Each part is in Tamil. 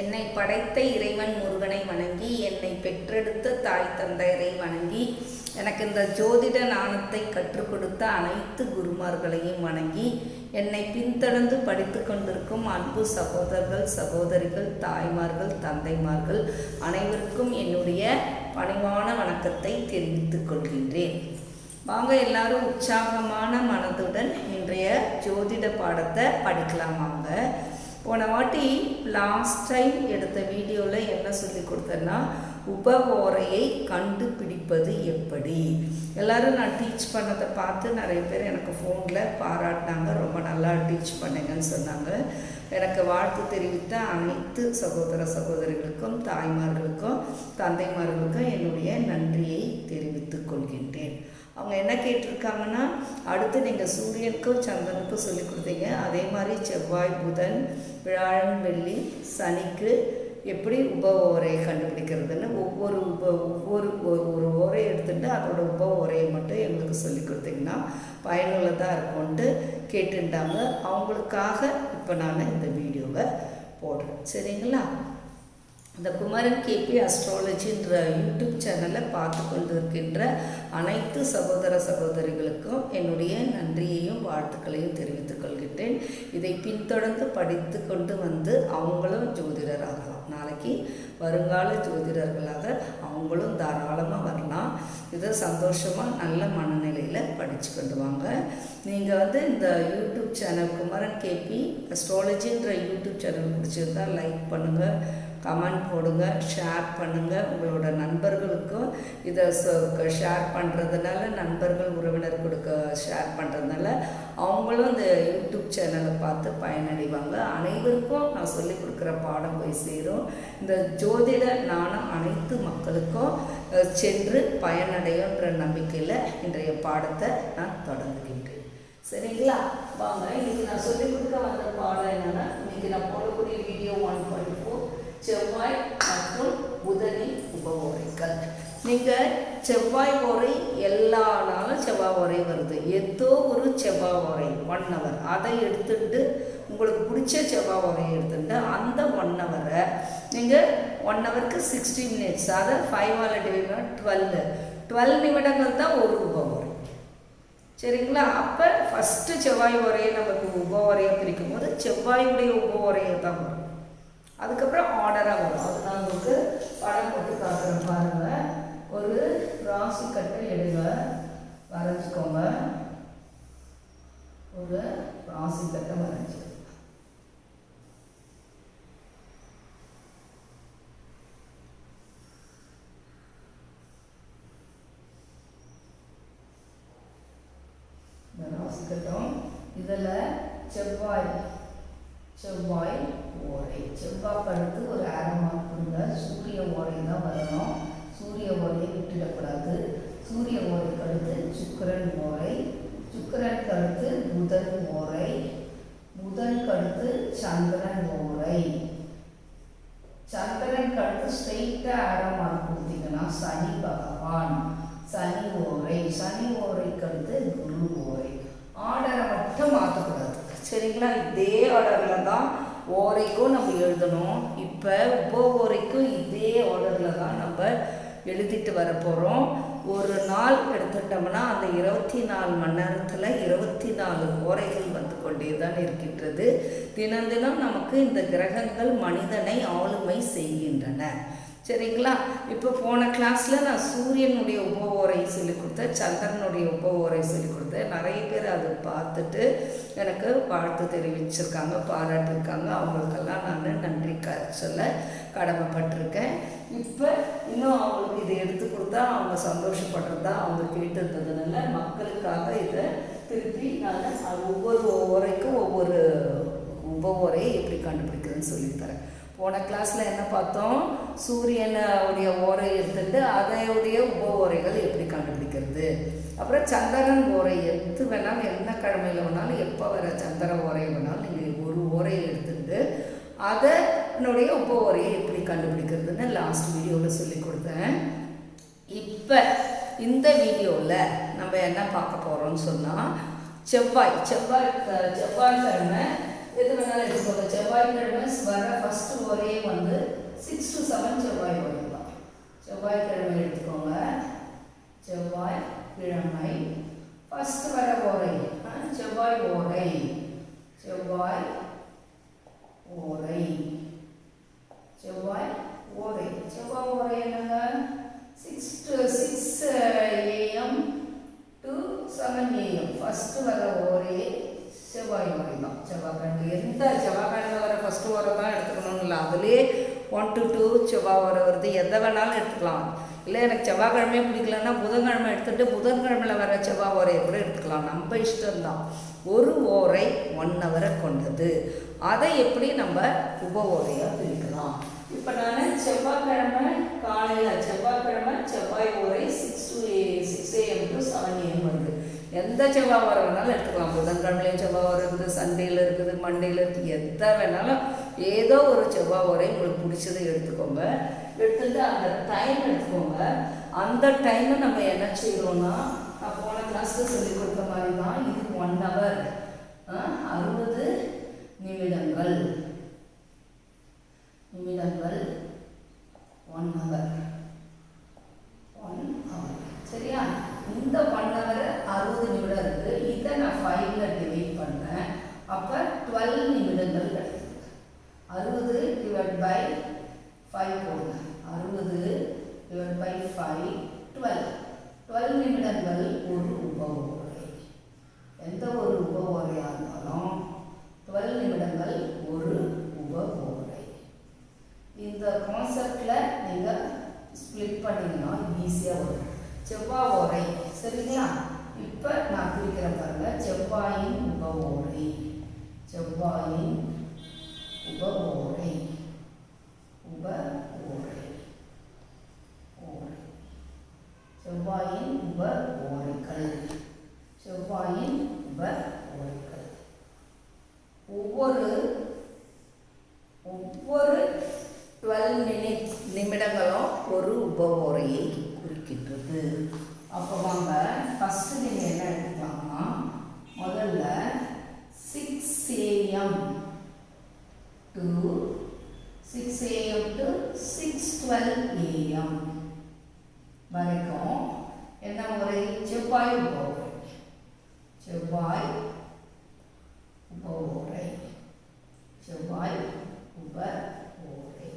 என்னை படைத்த இறைவன் முருகனை வணங்கி என்னை பெற்றெடுத்த தாய் தந்தையரை வணங்கி எனக்கு இந்த ஜோதிட நாணத்தை கற்றுக் கொடுத்த அனைத்து குருமார்களையும் வணங்கி என்னை பின்தொடர்ந்து படித்து கொண்டிருக்கும் அன்பு சகோதரர்கள் சகோதரிகள் தாய்மார்கள் தந்தைமார்கள் அனைவருக்கும் என்னுடைய பணிவான வணக்கத்தை தெரிவித்துக் கொள்கின்றேன். வாங்க எல்லாரும் உற்சாகமான மனதுடன் இன்றைய ஜோதிட பாடத்தை படிக்கலாம் வாங்க. போன வாட்டி லாஸ்ட் டைம் எடுத்த வீடியோவில் என்ன சொல்லி கொடுத்தேன்னா உபகோரையை கண்டுபிடிப்பது எப்படி? எல்லாரும் நான் டீச் பண்ணதை பார்த்து நிறைய பேர் எனக்கு ஃபோனில் பாராட்டினாங்க. ரொம்ப நல்லா டீச் பண்ணுங்கன்னு சொன்னாங்க. எனக்கு வாழ்த்து தெரிவித்த அனைத்து சகோதர சகோதரிகளுக்கும் தாய்மார்களுக்கும் தந்தைமார்களுக்கும் என்னுடைய நன்றியை தெரிவித்துக் கொள்கின்றேன். அவங்க என்ன கேட்டிருக்காங்கன்னா அடுத்து நீங்கள் சூரியனுக்கும் சந்திரனுக்கும் சொல்லி கொடுத்தீங்க. அதே மாதிரி செவ்வாய் புதன் வியாழன் வெள்ளி சனிக்கு எப்படி உப ஓரையை கண்டுபிடிக்கிறதுன்னு ஒவ்வொரு உப ஒவ்வொரு ஒரு ஒரு ஓரையை அதோட உப ஓரையை மட்டும் எங்களுக்கு சொல்லி கொடுத்தீங்கன்னா பயனுள்ளதாக இருக்கும்ன்ட்டு கேட்டுட்டாங்க அவங்களுக்காக இப்போ நான் இந்த வீடியோவை போடுறேன். சரிங்களா? இந்த குமரன் கேபி அஸ்ட்ராலஜின்ற யூடியூப் சேனலை பார்த்து கொண்டு இருக்கின்ற அனைத்து சகோதர சகோதரிகளுக்கும் என்னுடைய நன்றியையும் வாழ்த்துக்களையும் தெரிவித்துக் கொள்கின்றேன். இதை பின்தொடர்ந்து படித்து கொண்டு வந்து அவங்களும் ஜோதிடர் ஆகலாம். நாளைக்கு வருங்கால ஜோதிடர்களாக அவங்களும் தாராளமாக வரலாம். இதை சந்தோஷமாக நல்ல மனநிலையில் படித்து கொண்டு வாங்க. நீங்கள் வந்து இந்த யூடியூப் சேனல் குமரன் கேபி அஸ்ட்ராலஜின்ற யூடியூப் சேனல் பிடிச்சிருந்தா லைக் பண்ணுங்கள் கமெண்ட் போடுங்க ஷேர் பண்ணுங்கள் உங்களோட நண்பர்களுக்கும் இதை ஷேர் பண்ணுறதுனால நண்பர்கள் உறவினர் கொடுக்க ஷேர் பண்ணுறதுனால அவங்களும் இந்த யூடியூப் சேனலை பார்த்து பயனடைவாங்க. அனைவருக்கும் நான் சொல்லி கொடுக்குற பாடம் போய் சேரும். இந்த ஜோதிட நாணம் அனைத்து மக்களுக்கும் சென்று பயனடையுன்ற நம்பிக்கையில் இன்றைய பாடத்தை நான் தொடங்குகின்றேன். சரிங்களா? வாங்க இன்னைக்கு நான் சொல்லிக் கொடுக்க வந்த பாடம் என்னென்னா இன்னைக்கு நான் போடக்கூடிய வீடியோ ஒன் பாயிண்ட் செவ்வாய் மற்றும் புதனின் உபவோரைகள் நீங்கள் செவ்வாய் ஓரை எல்லா நாளும் செவ்வாய் ஓரை வருது. ஏதோ ஒரு செவ்வாய் ஓரை ஒன் ஹவர் அதை எடுத்துட்டு உங்களுக்கு பிடிச்ச செவ்வாய் ஓரையை எடுத்துட்டு அந்த ஒன் ஹவரை நீங்கள் ஒன் ஹவருக்கு சிக்ஸ்டி மினிட்ஸ் அதை five hour divide twelve twelve நிமிடங்கள் தான் ஒரு உபவோரை. சரிங்களா? அப்போ ஃபஸ்ட்டு செவ்வாய் உரையை நமக்கு உப உரையை பிரிக்கும் போது செவ்வாயுடைய உப உரையை தான் வரும். அதுக்கப்புறம் ஆர்டராக வரும். அது நான் உங்களுக்கு படம் போட்டு காட்டுறேன் பாருங்கள் ஒரு ராசி கட்டை எடுங்க. வரைஞ்சிக்கோங்க. ஒரு ராசி கட்டை வரைஞ்சி ராசி கட்டம் இதில் செவ்வாய் செவ்வாய் ஓரை செவ்வாய்க்கு ஒரு அரை மார்க் சூரிய ஓரை தான் வரணும். சூரிய ஓரையை விட்டுடக்கூடாது. சூரிய ஓரைக்கு அடுத்து சுக்கரன் ஓரை சுக்கரன் அடுத்து புதன் ஓரை புதன் அடுத்து சந்திரன் ஓரை சந்திரன் அடுத்து ஸ்ட்ரெயிட்டாக அரை மார்க் கொடுத்தீங்கன்னா சனி பகவான். சனி ஓரை சனி ஓரைக்கு அடுத்து குரு ஓரை ஆர்டரை மட்டும் மாற்றக்கூடாது. சரிங்களா? இதே ஆர்டரில் தான் ஓரைக்கும் நம்ம எழுதணும். இப்போ உப ஓரைக்கும் இதே ஆர்டரில் தான் நம்ம எழுதிட்டு வர போகிறோம் ஒரு நாள் எடுத்துட்டோம்னா அந்த இருபத்தி நாலு மணி நேரத்தில் இருபத்தி நாலு ஓரைகள் வந்து கொண்டே தான் இருக்கின்றது. தினம் தினம் நமக்கு இந்த கிரகங்கள் மனிதனை ஆளுமை செய்கின்றன. சரிங்களா? இப்போ போன கிளாஸில் நான் சூரியனுடைய உப ஓரை சொல்லி கொடுத்தேன் சந்திரனுடைய உப ஓரை சொல்லி கொடுத்தேன். நிறைய பேர் அதை பார்த்துட்டு எனக்கு வாழ்த்து தெரிவிச்சிருக்காங்க பாராட்டியிருக்காங்க. அவங்களுக்கெல்லாம் நான் நன்றி க சொல்ல கடமைப்பட்டிருக்கேன். இப்போ இன்னும் அவங்களுக்கு இதை எடுத்து கொடுத்தா அவங்க சந்தோஷப்படுறதா அவங்க கேட்டிருந்ததுனால மக்களுக்காக இதை திருப்பி நான் ஒவ்வொரு ஓரைக்கும் ஒவ்வொரு உப ஓரையை எப்படி கண்டுபிடிக்கிறதுன்னு சொல்லித்தரேன் போன கிளாஸில் என்ன பார்த்தோம்? சூரியனுடைய ஓரை எடுத்துட்டு அதையுடைய உப ஓரைகள் எப்படி கண்டுபிடிக்கிறது? அப்புறம் சந்திரன் ஓரை எடுத்து வேணாலும் என்ன கிழமையில் வேணாலும் எப்போ வர சந்திர ஓரை வேணாலும் நீங்கள் ஒரு ஓரையை எடுத்துட்டு அதனுடைய உப ஓரையை எப்படி கண்டுபிடிக்கிறதுன்னு லாஸ்ட் வீடியோவில் சொல்லி கொடுத்தேன். இப்போ இந்த வீடியோவில் நம்ம என்ன பார்க்க போகிறோம்னு சொன்னால் செவ்வாய் செவ்வாய் செவ்வாய்க்கிழமை எது வேணாலும் எடுத்துக்கோங்க செவ்வாய்க்கிழமை வர ஃபஸ்ட்டு ஒரே வந்து சிக்ஸ் டு செவன் செவ்வாய் ஒரே தான் செவ்வாய்க்கிழமை எடுத்துக்கோங்க. செவ்வாய் கிழமை ஃபர்ஸ்ட் வர ஓரை. ஆ, செவ்வாய் ஓரை. செவ்வாய் ஓரை. செவ்வாய் ஓரை. செவ்வாய் ஓரை என்னங்க? Six to six AM to seven AM first வர ஓரே செவ்வாய் ஓரை தான் செவ்வாய்க்கிழமை வர ஃபஸ்ட்டு ஓரை தான் எடுத்துக்கணும்னு இல்லை அதுலேயே ஒன் டு டூ செவ்வாய் ஓரை வருது. எதை வேணாலும் எடுத்துக்கலாம். இல்லை எனக்கு செவ்வாய்க்கிழமையே பிடிக்கலன்னா புதன்கிழமை எடுத்துகிட்டு புதன்கிழமையில் வர செவ்வாய் ஓரையை கூட எடுத்துக்கலாம். நம்ம இஷ்டம்தான். ஒரு ஓரை ஒன் ஹவரை கொண்டது. அதை எப்படி நம்ம உப ஓரையாக பிரிக்கலாம். இப்போ நான் செவ்வாய்க்கிழமை காலையில் செவ்வாய்க்கிழமை செவ்வாய் ஓரை six to six AM to seven AM வருது. எந்த செவ்வாய் வாரம் வேணாலும் எடுத்துக்கலாம். புதன்கிழமையிலையும் செவ்வாய் வர இருக்குது சண்டேயில் இருக்குது மண்டேயில் இருக்குது. எந்த வேணாலும் ஏதோ ஒரு செவ்வாய் வாரம் உங்களுக்கு பிடிச்சதை எடுத்துக்கோங்க. எடுத்துட்டு அந்த டைம் எடுத்துக்கோங்க. அந்த டைமை நம்ம என்ன செய்யறோம்னா நான் போன கிளாஸில் சொல்லி கொடுத்த மாதிரி தான் இது ஒன் ஹவர் அறுபது நிமிடங்கள் ஒன் ஹவர் ஒன் ஹவர் சரியா இந்த ஒன் ஹவர் அறுபது நிமிடம் இருக்கு இதை நான் ஃபைவ்ல டிவைட் பண்ணேன் அப்போ டுவெல் நிமிடங்கள் கிடைக்குது அறுபது டிவைட் பை ஃபைவ் போடுங்க அறுபது divide by five twelve twelve நிமிடங்கள் ஒரு உப ஓரை எந்த ஒரு உப ஓரையாக இருந்தாலும் டுவெல் நிமிடங்கள் ஒரு உப ஓரை இந்த கான்செப்டில் நீங்கள் ஸ்ப்ளிட் பண்ணிங்கன்னா ஈஸியாக வரும் செவ்வாய் ஓரை சரிங்களா இப்போ நான் பிரிக்கிறேன் பாருங்க செவ்வாயின் உப ஓரை செவ்வாயின் உப ஓரை உப ஓரை ஓரை செவ்வாயின் உப ஓரைகள் செவ்வாயின் உப ஓரைகள் ஒவ்வொரு ஒவ்வொரு டுவெல் மினிட்ஸ் நிமிடங்களும் ஒரு உப ஓரையை குறிக்கின்றது அப்போ வாங்க ஃபஸ்ட்டு நீங்கள் என்ன எடுத்துக்கலாம்னா முதல்ல six AM to six AM to six twelve AM வரைக்கும் என்ன முறை செவ்வாய் உப உரை செவ்வாய் உப உரை செவ்வாய் உப உரை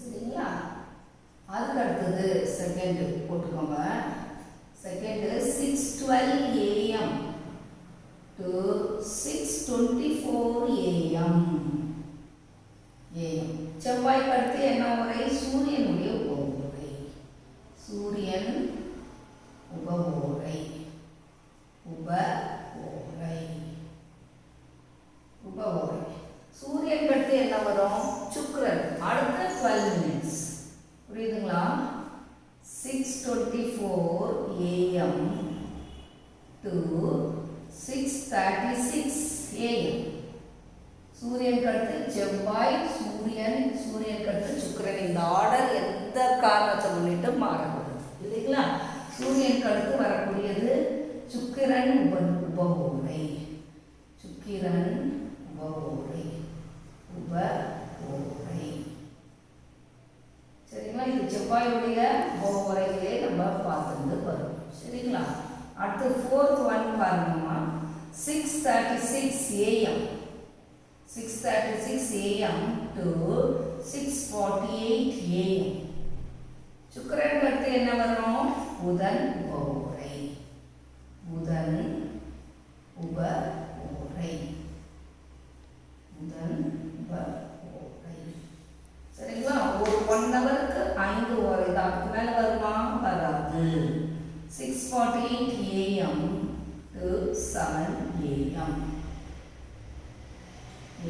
சரிங்களா அதுக்கு அடுத்தது செகண்ட் போட்டுக்கோங்க second six twelve AM to six twenty four AM AM செவ்வாய்க்கு அடுத்து என்ன உரை சூரியனுடைய உப உரை சூரியன் உப உரை உப உரை உப உரை சூரியன் அடுத்து என்ன வரும் சுக்கிரன் அடுத்த டுவெல் மினிட்ஸ் புரியுதுங்களா six twenty four AM to six thirty சேயம் சூரியன் அடுத்து செவ்வாய் சூரியன் சூரியன் அடுத்து சுக்கிரன். இந்த ஆர்டர் எந்த காரணத்தை முன்னிட்டு மாறக்கூடாது. இல்லைங்களா சூரியன் அடுத்து வரக்கூடியது சுக்கிரன் உப உப சுக்கிரன் உப உப ஓரை சரிங்களா? இது செவ்வாயுடைய உப நம்ம பார்த்துட்டு வரும் சரிங்களா? அடுத்து ஃபோர்த் ஒன் பாருங்கம்மா. 6.36 a.m. 6.36 a.m. to 6.48 a.m. சுக்கரன் அடுத்து என்ன வரும் புதன் உப உரை புதன் உப உரை புதன் உப உரை சரிங்களா ஒரு ஒன் ஹவருக்கு ஐந்து உரை தான் அதுக்கு மேலே வருமா வராது six forty eight AM to seven AM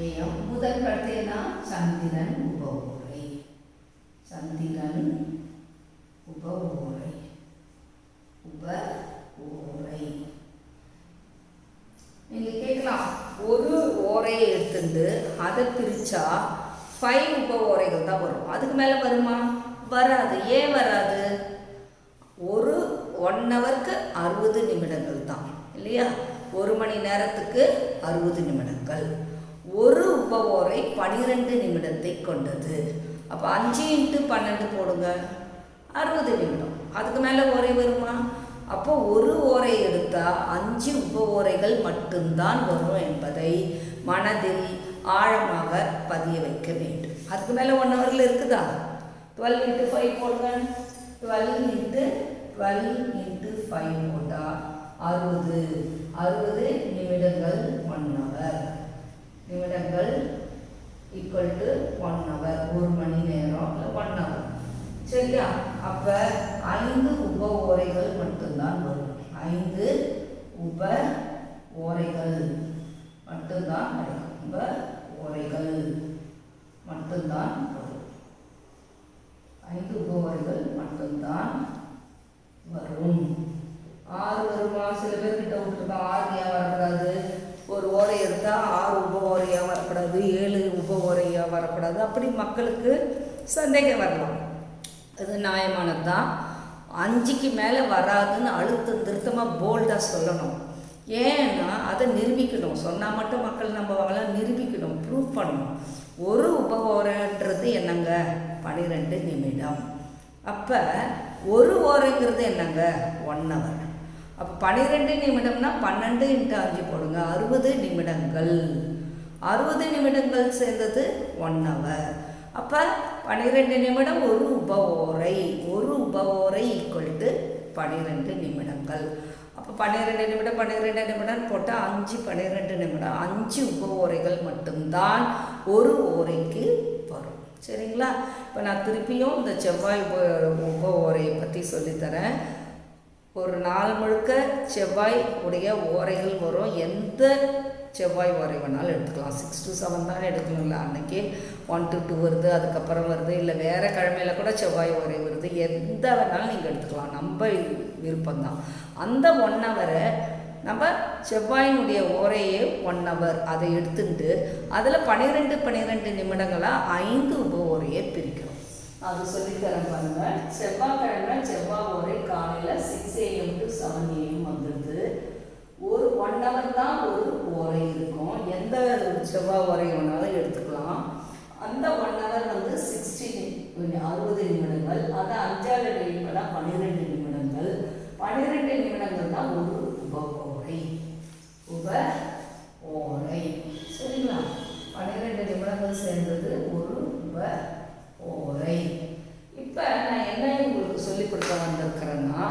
AM புதன் அடுத்தேனா சந்திரன் உப உரை சந்திரன் உப உரை உப உரை நீங்க கேட்கலாம் ஒரு ஓரையை எடுத்துட்டு அதை பிரிச்சா ஃபைவ் உப ஓரைகள் தான் வரும் அதுக்கு மேலே வருமா வராது ஏன் வராது ஒரு ஒன் ஹவருக்கு அறுபது நிமிடங்கள் தான் இல்லையா ஒரு மணி நேரத்துக்கு அறுபது நிமிடங்கள் ஒரு உப ஓரை பனிரெண்டு நிமிடத்தை கொண்டது. அப்போ அஞ்சு இன்ட்டு பன்னெண்டு போடுங்க. அறுபது நிமிடம். அதுக்கு மேலே ஓரை வருமா? அப்போ ஒரு ஓரை எடுத்தால் அஞ்சு உப ஓரைகள் மட்டும்தான் வரும் என்பதை மனதில் ஆழமாக பதிய வைக்க வேண்டும். அதுக்கு மேலே ஒன் ஹவரில் இருக்குதா? டுவெல் இன்ட்டு ஃபைவ் போடுங்க. Twelve into twelve into five போட்டால் அறுபது. அறுபது நிமிடங்கள் ஒன் ஹவர் நிமிடங்கள் ஈக்குவல் டு ஒன் ஹவர் ஒரு மணி நேரம் இல்லை ஒன் ஹவர் சரியா? அப்போ ஐந்து உப ஓரைகள் மட்டும்தான் வரும். ஐந்து உப ஓரைகள் மட்டும்தான் வரும் உப ஓரைகள் மட்டும்தான் வரும். ஐந்து உப ஓரைகள் மட்டும்தான் வரும் ஆறு வருமா சில பேர்கிட்ட விட்டுருக்கோம் ஆறு ஏன் வரக்கூடாது ஒரு ஓரை எடுத்தால் ஆறு உப ஓரையாக வரக்கூடாது ஏழு உப ஓரையாக வரக்கூடாது அப்படி மக்களுக்கு சந்தேகம் வரலாம். அது நியாயமானது தான் அஞ்சுக்கு மேலே வராதுன்னு அழுத்தம் திருத்தமாக போல்டாக சொல்லணும். ஏன்னா அதை நிரூபிக்கணும். சொன்னால் மட்டும் மக்கள் நம்புவாங்களா? நிரூபிக்கணும். ப்ரூவ் பண்ணணும். ஒரு உபகோரன்றது என்னங்க? பன்னிரெண்டு நிமிடம். அப்போ ஒரு ஓரைங்கிறது என்னங்க? ஒன் ஹவர் அப்போ பன்னிரெண்டு நிமிடம்னா பன்னெண்டு இன்ட்டு அஞ்சு போடுங்க. அறுபது நிமிடங்கள். அறுபது நிமிடங்கள் சேர்ந்தது ஒன் ஹவர் அப்போ பன்னிரெண்டு நிமிடம் ஒரு உப ஓரை ஒரு உப ஓரை ஈக்குவல் டு பன்னிரெண்டு நிமிடங்கள். அப்போ பன்னிரெண்டு நிமிடம் பன்னிரெண்டு நிமிடம் போட்டால் அஞ்சு பன்னிரெண்டு நிமிடம். அஞ்சு உப ஓரைகள் மட்டும்தான் ஒரு ஓரைக்கு வரும். சரிங்களா? இப்போ நான் திருப்பியும் இந்த செவ்வாய் உப உப ஓரையை பற்றி சொல்லித்தரேன். ஒரு நாள் முழுக்க செவ்வாய் உடைய ஓரைகள் வரும். எந்த செவ்வாய் வரை வேணாலும் எடுத்துக்கலாம் சிக்ஸ் டு செவன் தானே எடுக்கணும்ல அன்னைக்கு ஒன் டு டூ வருது அதுக்கப்புறம் வருது இல்லை வேறு கிழமையில கூட செவ்வாய் வரை வருது. எந்த வேணாலும் நீங்கள் எடுத்துக்கலாம். நம்ம விருப்பம்தான். அந்த ஒன் ஹவரை நம்ம செவ்வாயினுடைய ஓரையே ஒன் ஹவர் அதை எடுத்துட்டு அதில் பன்னிரெண்டு பன்னிரெண்டு நிமிடங்களாக ஐந்து உப ஓரையை பிரிக்கிறோம். அது சொல்லித்தரேன் செவ்வாய் செவ்வாய்க்கிழமை செவ்வாய் ஓரை காலையில் six AM to seven AM வந்துடுது. ஒரு தான் ஒரு உரை இருக்கும். எந்த செவ்வாய் உரை வேணாலும் எடுத்துக்கலாம். அந்த ஒன் ஹவர் வந்து சிக்ஸ்டி அறுபது நிமிடங்கள் அது அஞ்சாவது நிமிடம் பன்னிரெண்டு நிமிடங்கள். பன்னிரெண்டு நிமிடங்கள் தான் ஒரு உப உரை உப ஓரை. சரிங்களா? பன்னிரெண்டு நிமிடங்கள் சேர்ந்தது ஒரு உப ஓரை. இப்போ நான் என்ன உங்களுக்கு சொல்லிக் கொடுக்க வந்திருக்கிறேன்னா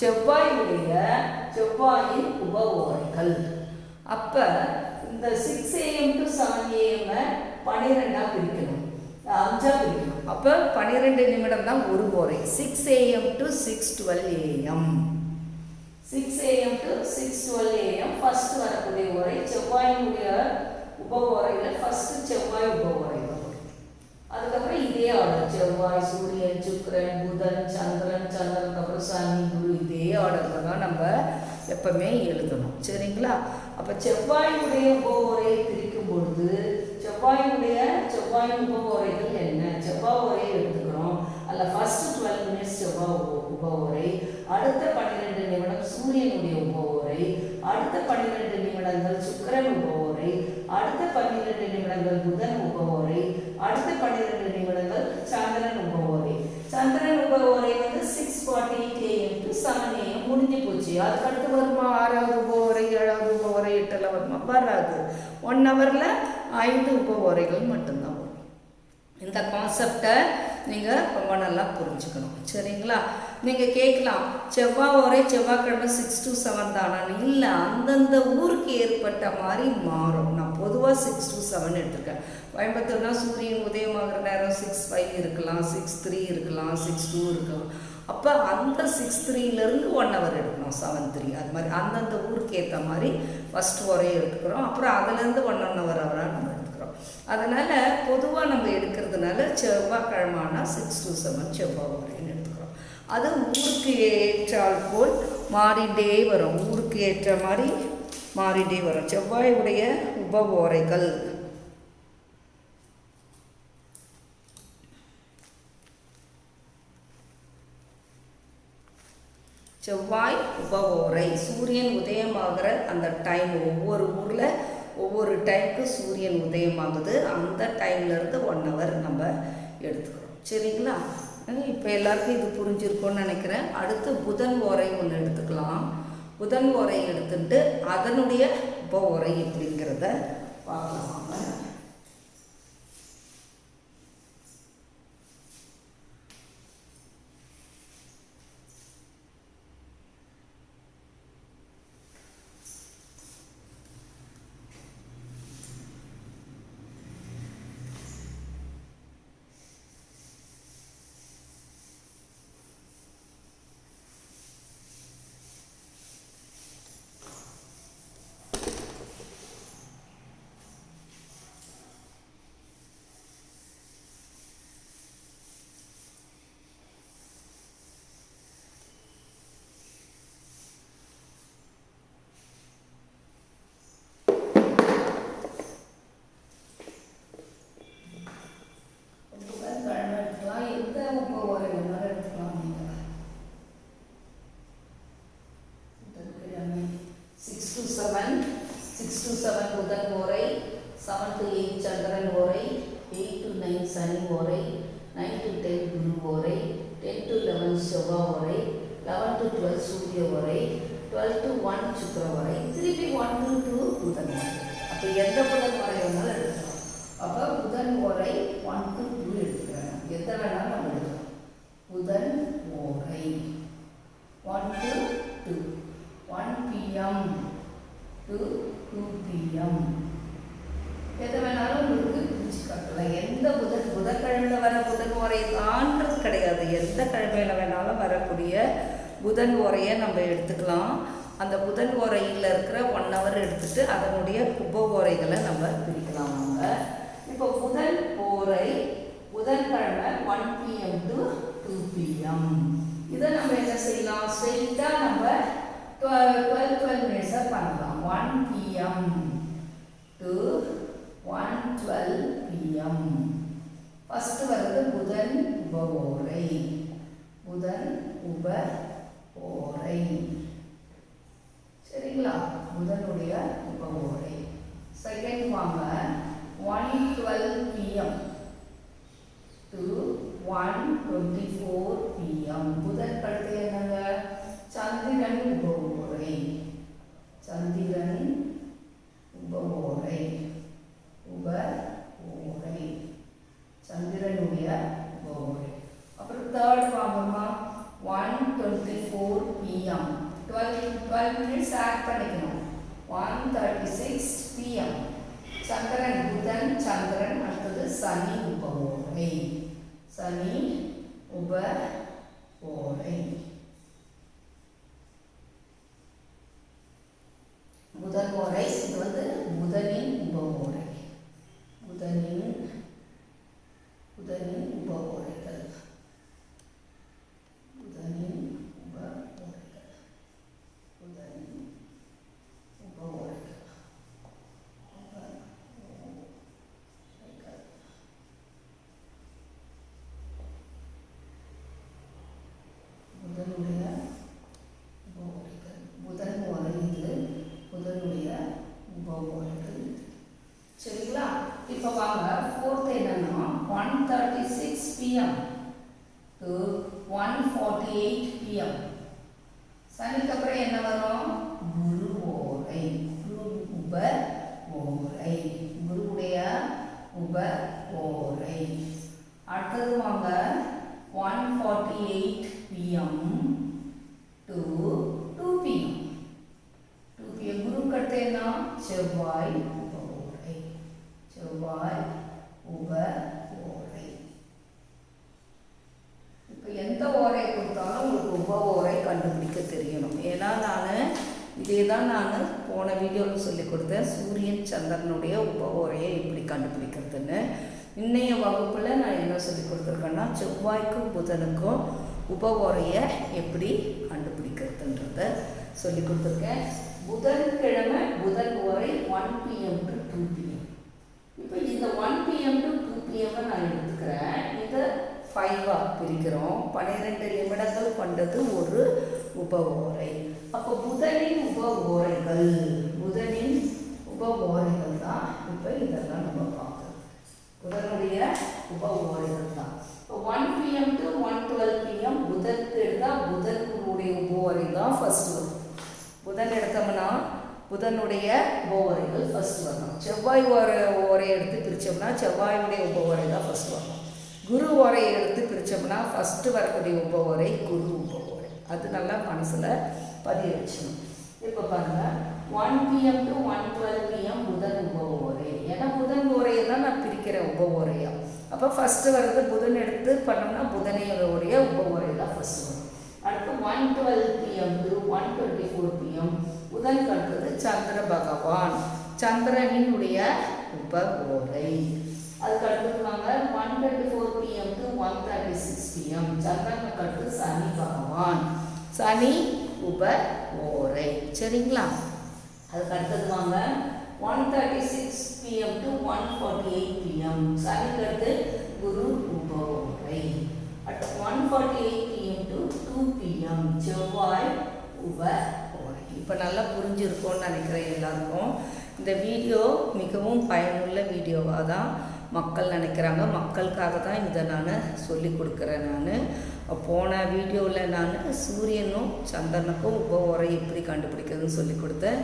செவ்வாயுடைய செவ்வாயின் உப அப்போ இந்த சிக்ஸ் ஏஎம் டு செவன் ஏஎம்மை பன்னிரெண்டாக பிரிக்கணும். அஞ்சா பிரிக்கணும். அப்போ பன்னிரெண்டு நிமிடம் தான் ஒரு ஓரை six AM to six twelve AM six AM to six twelve AM first வரக்கூடிய ஓரை செவ்வாயினுடைய உப ஓரையில் ஃபர்ஸ்ட் செவ்வாய் உப ஓரை அதுக்கப்புறம் இதே ஆர்டர். செவ்வாய் சூரியன் சுக்கரன் புதன் சந்திரன் சந்திரன் அப்புறம் சனி குரு இதே ஆர்டரில் தான் நம்ம எப்பவுமே எழுதணும். சரிங்களா? அப்போ செவ்வாயுடைய உபவோரையை பிரிக்கும் பொழுது செவ்வாயுடைய செவ்வாய் உபவுரைகள் என்ன? செவ்வாய் உரையை எடுத்துக்கிறோம். அதில் ஃபர்ஸ்ட் டுவெல் மினிட்ஸ் செவ்வாய் உபவுரை அடுத்த பன்னிரெண்டு நிமிடம் சூரியனுடைய உபவுரை அடுத்த பன்னிரெண்டு நிமிடங்கள் சுக்கிரன் உபவுரை அடுத்த பன்னிரெண்டு நிமிடங்கள் புதன் உபவுரை அடுத்த பன்னிரெண்டு நிமிடங்கள் சந்திரன் உபவுரை சந்திரன் உபவுரை வந்து six forty eight AM to seven AM முடிஞ்சு போச்சு. அதுக்கடுத்து வருமா ஆறாவது உபவரை ஏழாவது உபவரை எட்டெல்லாம் வருமா? வராது. ஒன் ஹவரில் ஐந்து உபவரைகள் மட்டும்தான் வரும். இந்த கான்செப்டை நீங்கள் ரொம்ப நல்லா புரிஞ்சுக்கணும். சரிங்களா? நீங்கள் கேட்கலாம். செவ்வாய் ஒரே செவ்வாய்க்கிழமை சிக்ஸ் டு செவன் தானான்னு இல்லை அந்தந்த ஊருக்கு ஏற்பட்ட மாதிரி மாறும். நான் பொதுவாக சிக்ஸ் டு செவன் எடுத்திருக்கேன். கோயம்புத்தூர்னால் சூரியன் உதயமாகிற நேரம் சிக்ஸ் ஃபைவ் இருக்கலாம் சிக்ஸ் த்ரீ இருக்கலாம் சிக்ஸ் டூ இருக்கலாம். அப்போ அந்த சிக்ஸ் த்ரீலேருந்து ஒன் ஹவர் எடுக்கணும் செவன் த்ரீ அது மாதிரி அந்தந்த ஊருக்கு ஏற்ற மாதிரி ஃபஸ்ட் ஒரே எடுத்துக்கிறோம். அப்புறம் அதுலேருந்து ஒன் ஒன் ஹவர் ஹவராக நம்ம எடுத்துக்கிறோம். அதனால் பொதுவாக நம்ம எடுக்கிறதுனால செவ்வாய்க்கிழமானா சிக்ஸ் டு செவன் செவ்வாய் வரைன்னு எடுத்துக்கிறோம். அது ஊருக்கு ஏற்றால் போல் மாறிட்டே வரும். ஊருக்கு ஏற்ற மாதிரி மாறிட்டே வரும். செவ்வாயுடைய உப ஓரைகள் செவ்வாய் உப சூரியன் உதயமாகிற அந்த டைம் ஒவ்வொரு ஊரில் ஒவ்வொரு டைமுக்கு சூரியன் உதயமாகுது. அந்த டைம்லேருந்து ஒன் ஹவர் நம்ம எடுத்துக்கிறோம். சரிங்களா? இப்போ எல்லாருக்கும் இது புரிஞ்சிருக்கோன்னு நினைக்கிறேன். அடுத்து புதன் ஓரை ஒன்று எடுத்துக்கலாம். புதன் ஓரை எடுத்துட்டு அதனுடைய உப ஓரை எப்படிங்கிறத பார்க்கலாம் புதன்கிழமை எடுத்துக்கலாம் எந்த உப்ப ஓரை வேணாலும் எடுத்துக்கலாம் நீங்கள் புதன்கிழமை six to seven six to seven புதன் ஓரை செவன் டு எயிட் சந்திரன் ஓரை எயிட் டு நைன் சனி ஓரை நைன் டு டென் குரு ஓரை டென் டு லெவன் செவ்வா ஓரை லெவன் டு டுவெல் சூரிய ஓரை டுவெல் டு ஒன் சுக்கர ஓரை திருப்பி ஒன் டு டூ புதன் ஓரை. அப்போ எந்த புதன் ஓரை வேணாலும் எடுக்கலாம் அப்போ புதன் ஓரை ஒன் டு டூ எடுத்துக்கிறேன் எந்த வேணாலும் நம்ம எடுக்கலாம் புதன் ஓரை. One to two. One PM to குத்தியம். எதை வேணாலும் உங்களுக்கு பிரிச்சு காட்டலாம். எந்த புதன் புதன்கிழமையில் வர புதன் ஓரை தான்றது கிடையாது. எந்த கிழமையில் வேணாலும் வரக்கூடிய புதன் உரையை நம்ம எடுத்துக்கலாம். அந்த புதன் உரையில் இருக்கிற ஒன் ஹவர் எடுத்துட்டு அதனுடைய உப உரைகளை நம்ம பிரிக்கலாம் நம்ம இப்போ புதன் ஓரை புதன்கிழமை one PM to two PM இதை நம்ம என்ன செய்யலாம்? ஸ்ட்ரெயிட்டாக நம்ம டுவெல் டுவெல் டுவெல் மினிட்ஸாக பண்ணலாம். One p.m. To one twelve PM first வருது புதன் உபகோரை புதன் உப ஓரை சரிங்களா? புதனுடைய உபகோரை செகண்ட் வாங்க. One twelve PM to one twenty four PM புதன் கழுத்து சந்திரனுடைய உப எப்படி கண்டுபிடிக்கிறதுன்னு இன்னைய வகுப்பில் நான் என்ன சொல்லி கொடுத்துருக்கேன்னா செவ்வாய்க்கும் புதனுக்கும் உப எப்படி கண்டுபிடிக்கிறதுன்றத சொல்லி கொடுத்துருக்கேன். புதன்கிழமை புதன் உரை one PM to two PM இப்போ இந்த one PM to two PM நான் எடுத்துக்கிறேன். இதை ஃபைவாக பிரிக்கிறோம். பன்னிரெண்டு நிமிடங்கள் கொண்டது ஒரு உப ஓரை அப்போ புதனின் உப ஓரைகள் புதனின் உப தான் இப்போ இதெல்லாம் நம்ம பார்க்குறோம். புதனுடைய உப தான் இப்போ one PM to one twelve PM புதற்கு எடுத்தால் புதனுடைய உப தான் ஃபர்ஸ்ட் வரும். புதன் எடுத்தோம்னா புதனுடைய உபவரைகள் ஃபர்ஸ்ட் வரணும். செவ்வாய் ஓர ஓரை எடுத்து பிரித்தோம்னா செவ்வாயுடைய உபவரை தான் ஃபர்ஸ்ட் வரணும். குரு ஓரை எடுத்து பிரித்தோம்னா ஃபஸ்ட்டு வரக்கூடிய உபவரை குரு உபவரை அது நல்லா மனசில் பதிய வச்சுக்கணும். இப்போ பாருங்கள் one PM to one twelve PM புதன் உப ஓரை ஏன்னா புதன் ஓரையை தான் நான் பிரிக்கிறேன் உப ஓரையா அப்போ ஃபஸ்ட்டு வர்றது புதன் எடுத்து பண்ணோம்னா புதனையோடைய உப ஓரை தான் ஃபஸ்ட்டு வரும். அடுத்து one twelve PM to one twenty four PM புதன் கண்டது சந்திர பகவான். சந்திரனினுடைய உப ஓரை அதுக்கு one twenty four PM to one thirty six PM சந்திரனுக்கு அடுத்து சனி பகவான். சனி உப ஓரை சரிங்களா? அதுக்கு அடுத்தது வாங்க. One thirty six PM to one forty eight PM சனிக்கு அடுத்து குரு உப ஓரை at one forty eight PM to two PM செவ்வாய் உப ஓரை இப்போ நல்லா புரிஞ்சிருக்கும்னு நினைக்கிறேன் எல்லாருக்கும். இந்த வீடியோ மிகவும் பயனுள்ள வீடியோவாக தான் மக்கள் நினைக்கிறாங்க. மக்களுக்காக தான் இதை நான் சொல்லி கொடுக்குறேன் நான். போன வீடியோவில் நான் சூரியனும் சந்திரனுக்கும் உப உரை எப்படி கண்டுபிடிக்கிறதுன்னு சொல்லி கொடுத்தேன்.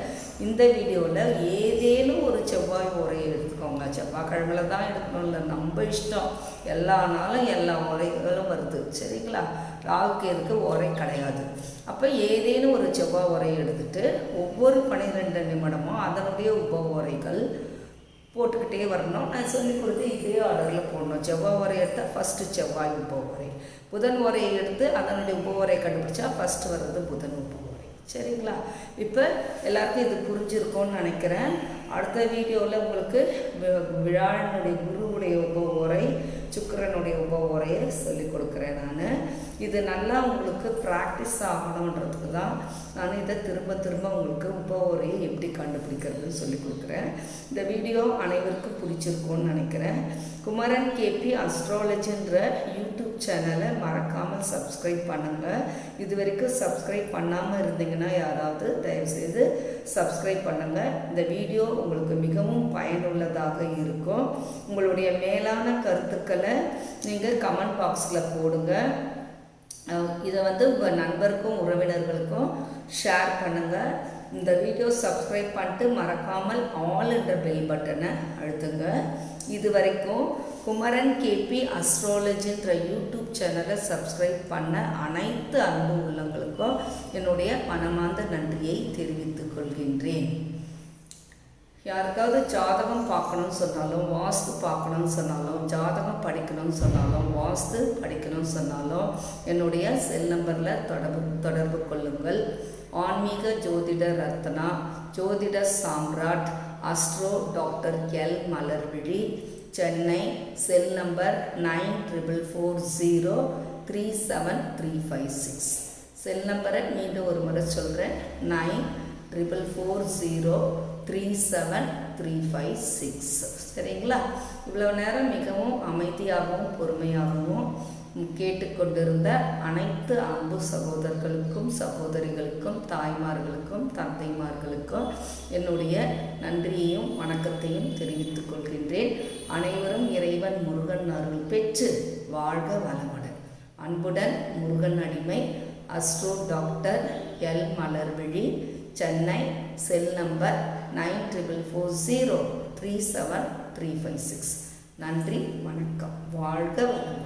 இந்த வீடியோவில் ஏதேனும் ஒரு செவ்வாய் உரையை எடுத்துக்கோங்க. செவ்வாய்க்கிழமையில தான் எடுக்கணும் இல்லை நம்ம இஷ்டம். எல்லா நாளும் எல்லா உரைகளும் வருது. சரிங்களா? ராகுக்கு எதுக்கு உரை கிடையாது. அப்போ ஏதேனும் ஒரு செவ்வாய் உரையை எடுத்துகிட்டு ஒவ்வொரு பனிரெண்டு நிமிடமும் அதனுடைய உப உரைகள் போட்டுக்கிட்டே வரணும். நான் சொல்லி கொடுத்து இதே ஆர்டரில் போடணும். செவ்வாய் உரை எடுத்தால் ஃபஸ்ட்டு செவ்வாய் உப உரை புதன் உரையை எடுத்து அதனுடைய உப கண்டுபிடிச்சா ஃபஸ்ட்டு வர்றது புதன் உப உரை சரிங்களா? இப்போ எல்லாருக்கும் இது புரிஞ்சுருக்கோன்னு நினைக்கிறேன். அடுத்த வீடியோவில் உங்களுக்கு விழாவினுடைய குருவுடைய உப உரை சுக்கரனுடைய உப உரையை சொல்லி கொடுக்குறேன் நான். இது நல்லா உங்களுக்கு ப்ராக்டிஸ் ஆகணுன்றதுக்கு தான் நான் இதை திரும்ப திரும்ப உங்களுக்கு உபவரையை எப்படி கண்டுபிடிக்கிறதுன்னு சொல்லி கொடுக்குறேன். இந்த வீடியோ அனைவருக்கும் பிடிச்சிருக்கும்னு நினைக்கிறேன். குமரன் கேபி அஸ்ட்ராலஜின்ற யூடியூப் சேனலை மறக்காமல் சப்ஸ்கிரைப் பண்ணுங்கள் இது வரைக்கும் சப்ஸ்கிரைப் பண்ணாமல் இருந்தீங்கன்னா யாராவது தயவுசெய்து சப்ஸ்கிரைப் பண்ணுங்கள் இந்த வீடியோ உங்களுக்கு மிகவும் பயனுள்ளதாக இருக்கும். உங்களுடைய மேலான கருத்துக்களை நீங்கள் கமெண்ட் பாக்ஸில் போடுங்கள் இதை வந்து உங்கள் நண்பருக்கும் உறவினர்களுக்கும் ஷேர் பண்ணுங்கள் இந்த வீடியோ சப்ஸ்கிரைப் பண்ணிட்டு மறக்காமல் ஆல் என்ற பெல் பட்டனை அழுத்துங்க. இது வரைக்கும் குமரன் கேபி அஸ்ட்ராலஜின்ற யூடியூப் சேனலை சப்ஸ்கிரைப் பண்ண அனைத்து அன்பு உள்ளங்களுக்கும் என்னுடைய மனமார்ந்த நன்றியை தெரிவித்துக் கொள்கின்றேன். யாருக்காவது ஜாதகம் பார்க்கணும்னு சொன்னாலும் வாஸ்து பார்க்கணும்னு சொன்னாலும் ஜாதகம் படிக்கணும்னு சொன்னாலும் வாஸ்து படிக்கணும்னு சொன்னாலும் என்னுடைய செல் நம்பரில் தொடர்பு தொடர்பு கொள்ளுங்கள். ஆன்மீக ஜோதிட ரத்னா ஜோதிட Samrat astro doctor L. Malarvizhi Chennai cell number nine triple four zero three seven three five six cell நம்பரை மீண்டும் ஒரு முறை சொல்கிறேன் nine triple four zero three seven three five six சரிங்களா? இவ்வளோ நேரம் மிகவும் அமைதியாகவும் பொறுமையாகவும் கேட்டுக்கொண்டிருந்த அனைத்து அன்பு சகோதரர்களுக்கும் சகோதரிகளுக்கும் தாய்மார்களுக்கும் தந்தைமார்களுக்கும் என்னுடைய நன்றியையும் வணக்கத்தையும் தெரிவித்துக் கொள்கின்றேன். அனைவரும் இறைவன் முருகன் அருள் பெற்று வாழ்க வளமுடன். அன்புடன் முருகன் அடிமை astro doctor L Malarvizhi Chennai cell number nine triple four zero three seven three five six நன்றி வணக்கம் வாழ்க வளமுடன்